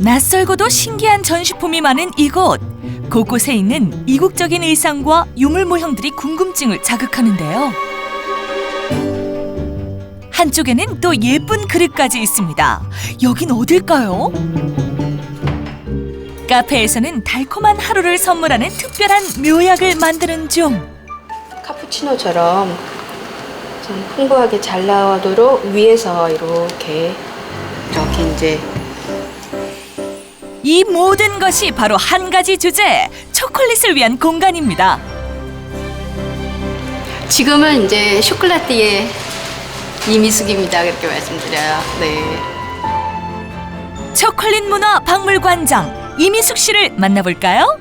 낯설고도 신기한 전시품이 많은 이곳. 곳곳에 있는 이국적인 의상과 유물 모형들이 궁금증을 자극하는데요. 한쪽에는 또 예쁜 그릇까지 있습니다. 여긴 어딜까요? 카페에서는 달콤한 하루를 선물하는 특별한 묘약을 만드는 중. 카푸치노처럼 좀 풍부하게 잘 나오도록 위에서 이렇게 이렇게 이제 이 모든 것이 바로 한 가지 주제, 초콜릿을 위한 공간입니다. 지금은 이제 쇼콜라띠에 이미숙입니다 그렇게 말씀드려요. 네. 초콜릿 문화 박물관장 이미숙 씨를 만나볼까요?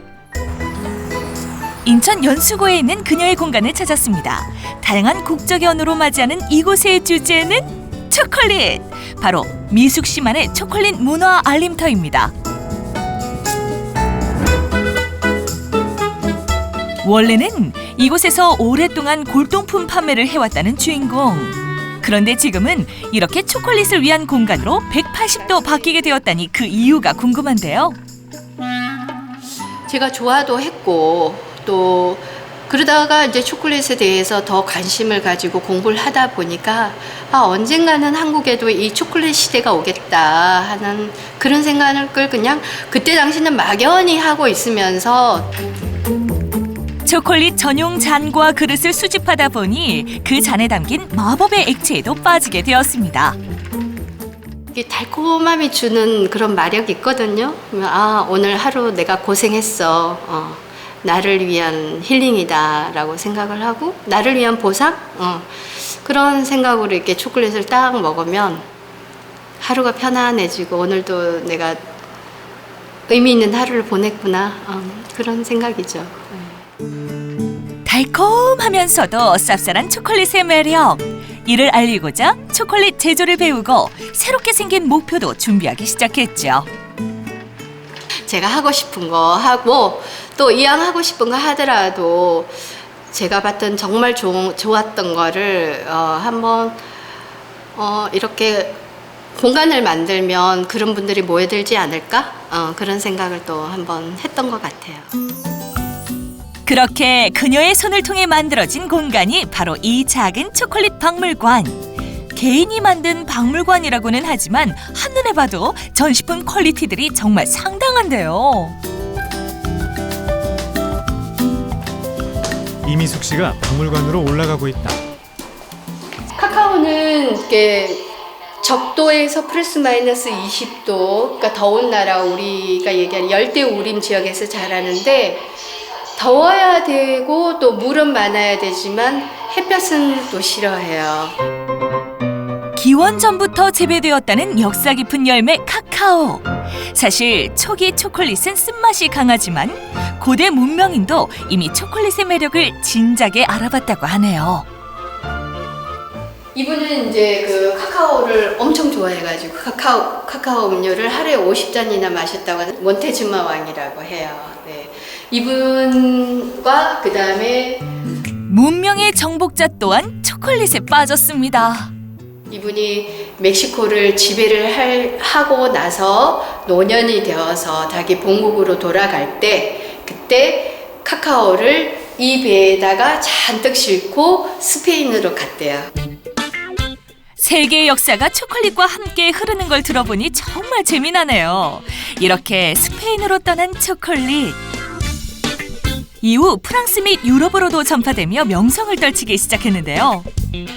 인천 연수구에 있는 그녀의 공간을 찾았습니다. 다양한 국적의 언어로 맞이하는 이곳의 주제는 초콜릿. 바로 미숙 씨만의 초콜릿 문화 알림터입니다. 원래는 이곳에서 오랫동안 골동품 판매를 해왔다는 주인공. 그런데 지금은 이렇게 초콜릿을 위한 공간으로 180도 바뀌게 되었다니 그 이유가 궁금한데요. 제가 좋아도 했고 또 그러다가 이제 초콜릿에 대해서 더 관심을 가지고 공부를 하다 보니까 아 언젠가는 한국에도 이 초콜릿 시대가 오겠다 하는 그런 생각을 그냥 그때 당시는 막연히 하고 있으면서 초콜릿 전용 잔과 그릇을 수집하다 보니 그 잔에 담긴 마법의 액체에도 빠지게 되었습니다. 이게 달콤함이 주는 그런 마력이 있거든요. 아 오늘 하루 내가 고생했어. 어, 나를 위한 힐링이다라고 생각을 하고 나를 위한 보상 어, 그런 생각으로 이렇게 초콜릿을 딱 먹으면 하루가 편안해지고 오늘도 내가 의미 있는 하루를 보냈구나 어, 그런 생각이죠. 달콤하면서도 쌉쌀한 초콜릿의 매력. 이를 알리고자 초콜릿 제조를 배우고 새롭게 생긴 목표도 준비하기 시작했죠. 제가 하고 싶은 거 하고 또 이왕 하고 싶은 거 하더라도 제가 봤던 정말 좋, 좋았던 거를 어, 한번 어, 이렇게 공간을 만들면 그런 분들이 모여들지 않을까 어, 그런 생각을 또 한번 했던 것 같아요. 그렇게 그녀의 손을 통해 만들어진 공간이 바로 이 작은 초콜릿 박물관. 개인이 만든 박물관이라고는 하지만 한눈에 봐도 전시품 퀄리티들이 정말 상당한데요. 이미숙 씨가 박물관으로 올라가고 있다. 카카오는 이렇게 적도에서 플러스 마이너스 20도, 그러니까 더운 나라 우리가 얘기하는 열대 우림 지역에서 자라는데 더워야 되고 또 물은 많아야 되지만 햇볕은 또 싫어해요. 기원 전부터 재배되었다는 역사 깊은 열매 카카오. 사실 초기 초콜릿은 쓴맛이 강하지만 고대 문명인도 이미 초콜릿의 매력을 진작에 알아봤다고 하네요. 이분은 이제 그 카카오를 엄청 좋아해가지고 카카오 카카오 음료를 하루에 50잔이나 마셨다고 하는 몬테즈마 왕이라고 해요. 네. 이분과 그 다음에 문명의 정복자 또한 초콜릿에 빠졌습니다. 이분이 멕시코를 지배를 할, 하고 나서 노년이 되어서 자기 본국으로 돌아갈 때 그때 카카오를 이 배에다가 잔뜩 싣고 스페인으로 갔대요. 세계의 역사가 초콜릿과 함께 흐르는 걸 들어보니 정말 재미나네요. 이렇게 스페인으로 떠난 초콜릿. 이후 프랑스 및 유럽으로도 전파되며 명성을 떨치기 시작했는데요.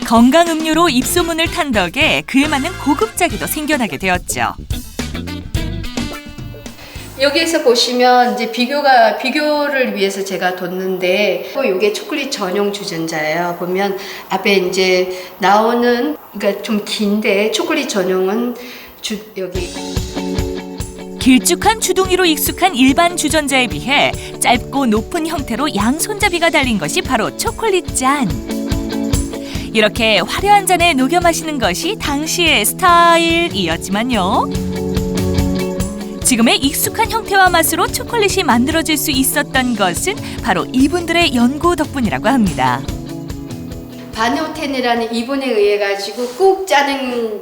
건강 음료로 입소문을 탄 덕에 그에 맞는 고급자기도 생겨나게 되었죠. 여기에서 보시면 이제 비교가 비교를 위해서 제가 뒀는데 이게 초콜릿 전용 주전자예요. 보면 앞에 이제 나오는 그러니까 좀 긴데 초콜릿 전용은 주 여기 길쭉한 주둥이로 익숙한 일반 주전자에 비해 짧고 높은 형태로 양손잡이가 달린 것이 바로 초콜릿 잔. 이렇게 화려한 잔에 녹여 마시는 것이 당시의 스타일이었지만요. 지금의 익숙한 형태와 맛으로 초콜릿이 만들어질 수 있었던 것은 바로 이분들의 연구 덕분이라고 합니다. 바네오텐이라는 이분에 의해 가지고 꾹 짜는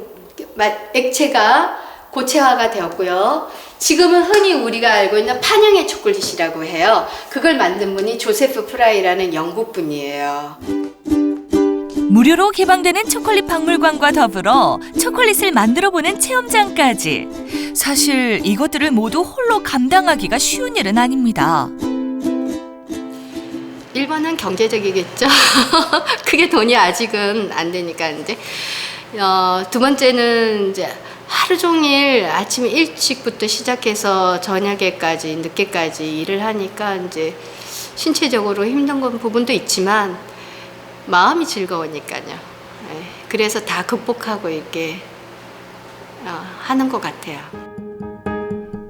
맛- 액체가 고체화가 되었고요. 지금은 흔히 우리가 알고 있는 판형의 초콜릿이라고 해요. 그걸 만든 분이 조세프 프라이라는 영국 분이에요. 무료로 개방되는 초콜릿 박물관과 더불어 초콜릿을 만들어 보는 체험장까지. 사실 이것들을 모두 홀로 감당하기가 쉬운 일은 아닙니다. 1번은 경제적이겠죠. 그게 돈이 아직은 안 되니까 이제 어, 두 번째는 이제 하루 종일 아침 일찍부터 시작해서 저녁에까지 늦게까지 일을 하니까 이제 신체적으로 힘든 건 부분도 있지만 마음이 즐거우니까요. 예, 그래서 다 극복하고 이렇게 어, 하는 것 같아요.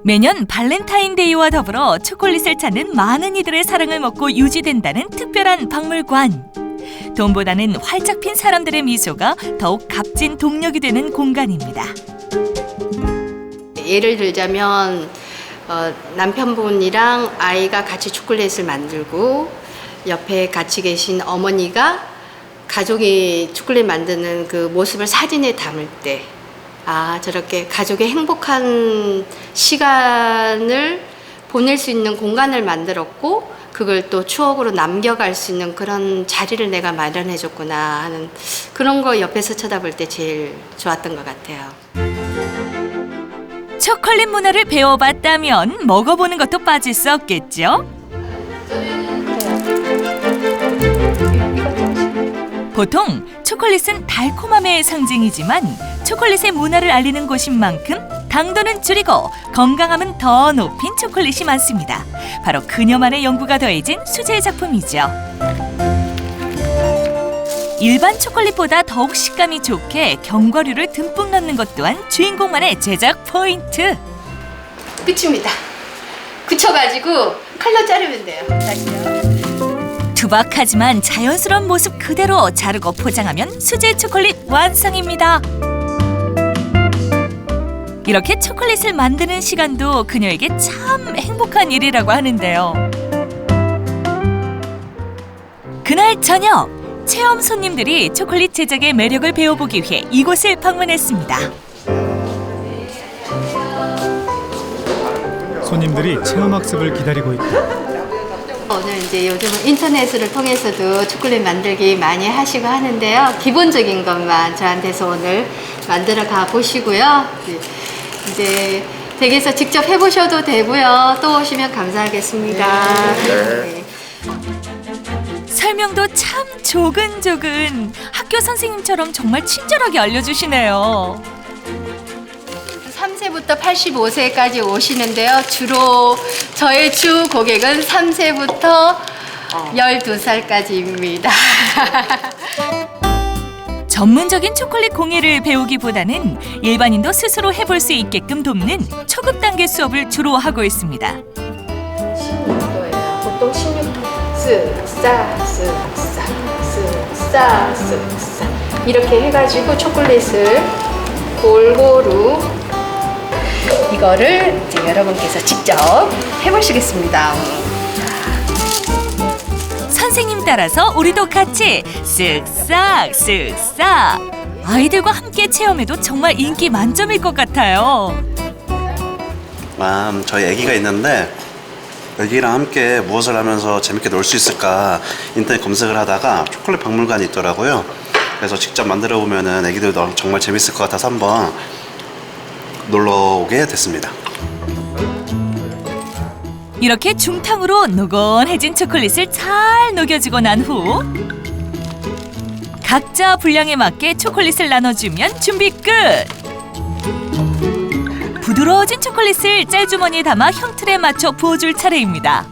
매년 발렌타인데이와 더불어 초콜릿을 찾는 많은 이들의 사랑을 먹고 유지된다는 특별한 박물관. 돈보다는 활짝 핀 사람들의 미소가 더욱 값진 동력이 되는 공간입니다. 예를 들자면 어, 남편분이랑 아이가 같이 초콜릿을 만들고 옆에 같이 계신 어머니가 가족이 초콜릿 만드는 그 모습을 사진에 담을 때, 아, 저렇게 가족의 행복한 시간을 보낼 수 있는 공간을 만들었고, 그걸 또 추억으로 남겨갈 수 있는 그런 자리를 내가 마련해 줬구나 하는 그런 거 옆에서 쳐다볼 때 제일 좋았던 것 같아요. 초콜릿 문화를 배워봤다면 먹어보는 것도 빠질 수 없겠죠? 보통 초콜릿은 달콤함의 상징이지만 초콜릿의 문화를 알리는 곳인 만큼 당도는 줄이고 건강함은 더 높인 초콜릿이 많습니다. 바로 그녀만의 연구가 더해진 수제 작품이죠. 일반 초콜릿보다 더욱 식감이 좋게 견과류를 듬뿍 넣는 것 또한 주인공만의 제작 포인트. 끝입니다. 굳혀가지고 칼로 자르면 돼요. 다시요. 투박하지만 자연스러운 모습 그대로 자르고 포장하면 수제 초콜릿 완성입니다. 이렇게 초콜릿을 만드는 시간도 그녀에게 참 행복한 일이라고 하는데요. 그날 저녁 체험 손님들이 초콜릿 제작의 매력을 배워보기 위해 이곳을 방문했습니다. 손님들이 체험 학습을 기다리고 있다. 오늘 이제 요즘은 인터넷을 통해서도 초콜릿 만들기 많이 하시고 하는데요. 기본적인 것만 저한테서 오늘 만들어 가 보시고요. 네, 이제 댁에서 직접 해보셔도 되고요. 또 오시면 감사하겠습니다. 네. 설명도 참 조근조근 학교 선생님처럼 정말 친절하게 알려주시네요. 3세부터 85세까지 오시는데요. 주로 저의 주 고객은 3세부터 12살까지입니다. 전문적인 초콜릿 공예를 배우기보다는 일반인도 스스로 해볼 수 있게끔 돕는 초급 단계 수업을 주로 하고 있습니다. 16도예요. 보통 16도. 쓱싸, 쓱싸, 쓱싸, 쓱싸. 이렇게 해가지고 초콜릿을 골고루 이거를 이제 여러분께서 직접 해보시겠습니다. 선생님 따라서 우리도 같이 쓱싹 쓱싹 아이들과 함께 체험해도 정말 인기 만점일 것 같아요. 아, 저희 아기가 있는데 아기랑 함께 무엇을 하면서 재밌게 놀 수 있을까 인터넷 검색을 하다가 초콜릿 박물관이 있더라고요. 그래서 직접 만들어 보면은 아기들도 정말 재밌을 것 같아서 한번 놀러 오게 됐습니다. 이렇게 중탕으로 노곤해진 초콜릿을 잘 녹여주고 난 후 각자 분량에 맞게 초콜릿을 나눠주면 준비 끝. 부드러워진 초콜릿을 짤주머니에 담아 형틀에 맞춰 부어줄 차례입니다.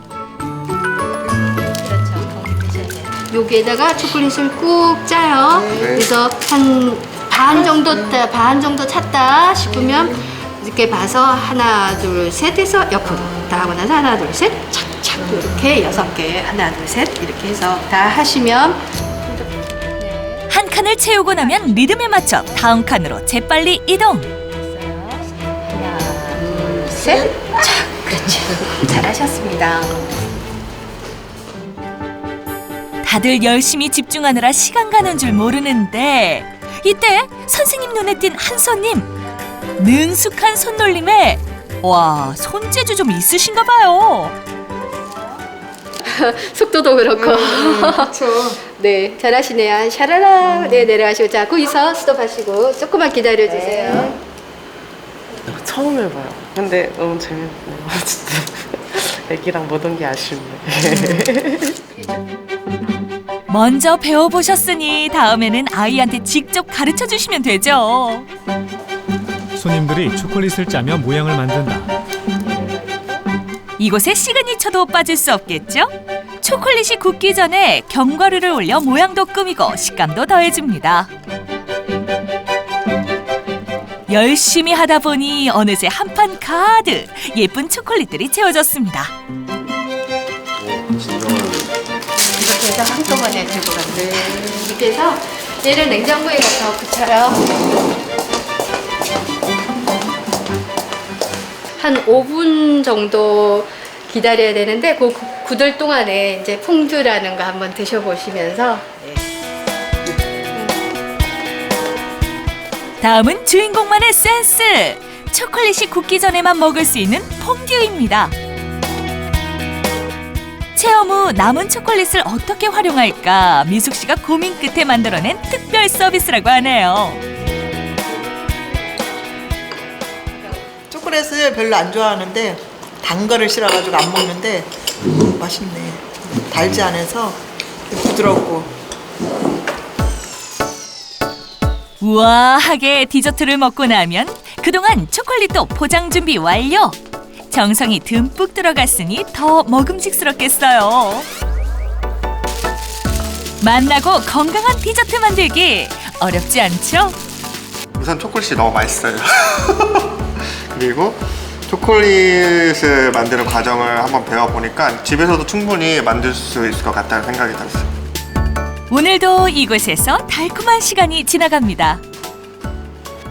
여기에다가 초콜릿을 꾹 짜요. 그래서 한 반 정도 반 정도 찼다 싶으면 이렇게 봐서 하나 둘 셋 해서 옆으로. 다 하고 나서 하나 둘 셋. 착착. 이렇게 여섯 개. 하나 둘 셋. 이렇게 해서 다 하시면 한 칸을 채우고 나면 리듬에 맞춰 다음 칸으로 재빨리 이동. 하나 둘셋. 착. 그렇죠 잘하셨습니다. 다들 열심히 집중하느라 시간 가는 줄 모르는데 이때 선생님 눈에 띈 한 손님 능숙한 손놀림에 와, 손재주 좀 있으신가 봐요. 속도도 그렇고. 네, 잘하시네요. 샤라라. 네, 내려가시고. 자, 거기서 스톱하시고 조금만 기다려 주세요. 처음 해봐요. 근데 너무 재밌네요. 진짜. 애기랑 못 온 게 아쉽네. 먼저 배워보셨으니 다음에는 아이한테 직접 가르쳐 주시면 되죠. 손님들이 초콜릿을 짜며 모양을 만든다. 이곳의 시그니처도 빠질 수 없겠죠? 초콜릿이 굳기 전에 견과류를 올려 모양도 꾸미고 식감도 더해줍니다. 열심히 하다 보니 어느새 한 판 가득 예쁜 초콜릿들이 채워졌습니다. 이렇게 해서 한꺼번에 들고 갔어요. 이렇게 해서 얘를 냉장고에 가서 붙여요. 한 5분 정도 기다려야 되는데 그 구- 굳을 동안에 이제 퐁듀라는 거 한번 드셔보시면서 다음은 주인공만의 센스! 초콜릿이 굳기 전에만 먹을 수 있는 퐁듀입니다. 체험 후 남은 초콜릿을 어떻게 활용할까 미숙 씨가 고민 끝에 만들어낸 특별 서비스라고 하네요. 초콜릿을 별로 안 좋아하는데 단 거를 싫어가지고 안 먹는데 음, 맛있네. 달지 않아서 부드럽고 우아하게 디저트를 먹고 나면 그동안 초콜릿도 포장 준비 완료. 정성이 듬뿍 들어갔으니 더 먹음직스럽겠어요. 만나고 건강한 디저트 만들기 어렵지 않죠? 우선 초콜릿이 너무 맛있어요. 그리고 초콜릿을 만드는 과정을 한번 배워보니까 집에서도 충분히 만들 수 있을 것 같다는 생각이 들었어요. 오늘도 이곳에서 달콤한 시간이 지나갑니다.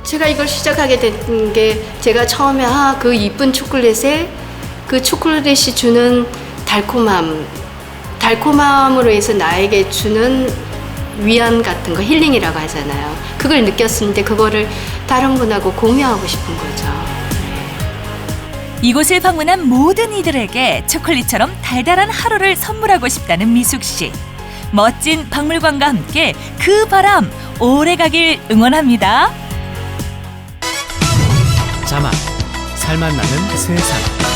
제가 이걸 시작하게 된 게 제가 처음에 아 그 이쁜 초콜릿에 그 초콜릿이 주는 달콤함 달콤함으로 해서 나에게 주는 위안 같은 거 힐링이라고 하잖아요. 그걸 느꼈는데 그거를 다른 분하고 공유하고 싶은 거죠. 이곳을 방문한 모든 이들에게 초콜릿처럼 달달한 하루를 선물하고 싶다는 미숙 씨. 멋진 박물관과 함께 그 바람 오래 가길 응원합니다. 자막 살맛 나는 세상.